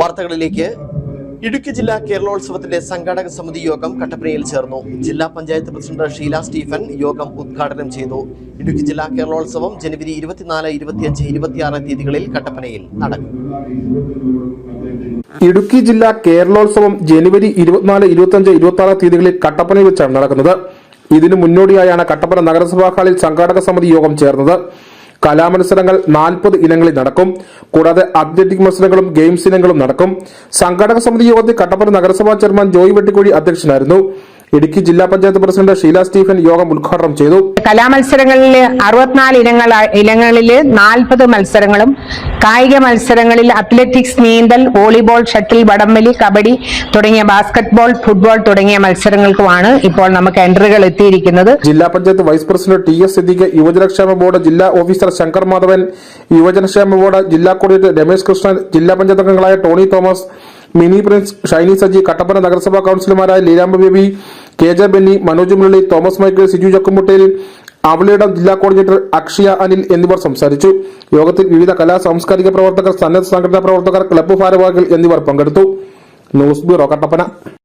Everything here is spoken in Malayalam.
വാർത്തകളിലേക്ക്. ഇടുക്കി ജില്ലാ കേരളോത്സവത്തിന്റെ സംഘാടക സമിതി യോഗം കട്ടപ്പനയിൽ ചേർന്നു. ജില്ലാ പഞ്ചായത്ത് പ്രസിഡന്റ് ഷീല സ്റ്റീഫൻ യോഗം ഉദ്ഘാടനം ചെയ്തു. ഇടുക്കി ജില്ലാ കേരളോത്സവം ജനുവരി ഇരുപത്തിനാല് ഇരുപത്തിയഞ്ച് ഇരുപത്തിയാറ് തീയതികളിൽ കട്ടപ്പനയിൽ നടക്കും. ഇടുക്കി ജില്ലാ കേരളോത്സവം ജനുവരി ഇരുപത്തിനാല് ഇരുപത്തിയഞ്ച് ഇരുപത്തി ആറ് തീയതികളിൽ കട്ടപ്പനയിൽ വെച്ചാണ് നടക്കുന്നത്. ഇതിനു മുന്നോടിയായാണ് കട്ടപ്പന നഗരസഭാ ഹാളിൽ സംഘാടക സമിതി യോഗം ചേർന്നത്. കലാമത്സരങ്ങൾ നാൽപ്പത് ഇനങ്ങളിൽ നടക്കും. കൂടാതെ അത്ലറ്റിക് മത്സരങ്ങളും ഗെയിംസ് ഇനങ്ങളും നടക്കും. സംഘാടക സമിതി യോഗത്തിൽ കട്ടപ്പന നഗരസഭാ ചെയർമാൻ ജോയ് വെട്ടിക്കുഴി അധ്യക്ഷനായിരുന്നു. ഇടുക്കി ജില്ലാ പഞ്ചായത്ത് പ്രസിഡന്റ് ഷീല സ്റ്റീഫൻ യോഗം ഉദ്ഘാടനം ചെയ്തു. കലാമത്സരങ്ങളിൽ അറുപത്തിനാല് ഇനങ്ങൾ ഇനങ്ങളിൽ നാൽപ്പത് മത്സരങ്ങളും കായിക മത്സരങ്ങളിൽ അത്ലറ്റിക്സ് നീന്തൽ വോളിബോൾ ഷട്ടിൽ വടംവലി കബഡി തുടങ്ങിയ ബാസ്കറ്റ്ബോൾ ഫുട്ബോൾ തുടങ്ങിയ മത്സരങ്ങൾക്കുമാണ് ഇപ്പോൾ നമുക്ക് എൻട്രികൾ എത്തിയിരിക്കുന്നത്. ജില്ലാ panchayat vice president T S Siddique യുവജനക്ഷേമ board ജില്ലാ ഓഫീസർ ശങ്കർ മാധവൻ യുവജനക്ഷേമ ബോർഡ് ജില്ലാ കോർഡിനേറ്റർ രമേശ് കൃഷ്ണൻ ജില്ലാ പഞ്ചായത്ത് അംഗങ്ങളായ Tony Thomas Mini Prince Shiny Saji Kattappana നഗരസഭാ കൌൺസിലർമാരായ Leelamba baby K J Benny Manoj Murali Thomas Michael Siju Chakkumuttel അവളിയുടെ ജില്ലാ കോർഡിനേറ്റർ അക്ഷയ അനിൽ എന്നിവർ സംസാരിച്ചു. യോഗത്തിൽ വിവിധ കലാ സാംസ്കാരിക പ്രവർത്തകർ സന്നദ്ധ സംഘടനാ പ്രവർത്തകർ ക്ലബ്ബ് ഭാരവാഹികൾ എന്നിവർ പങ്കെടുത്തു. News bureau Kattappana.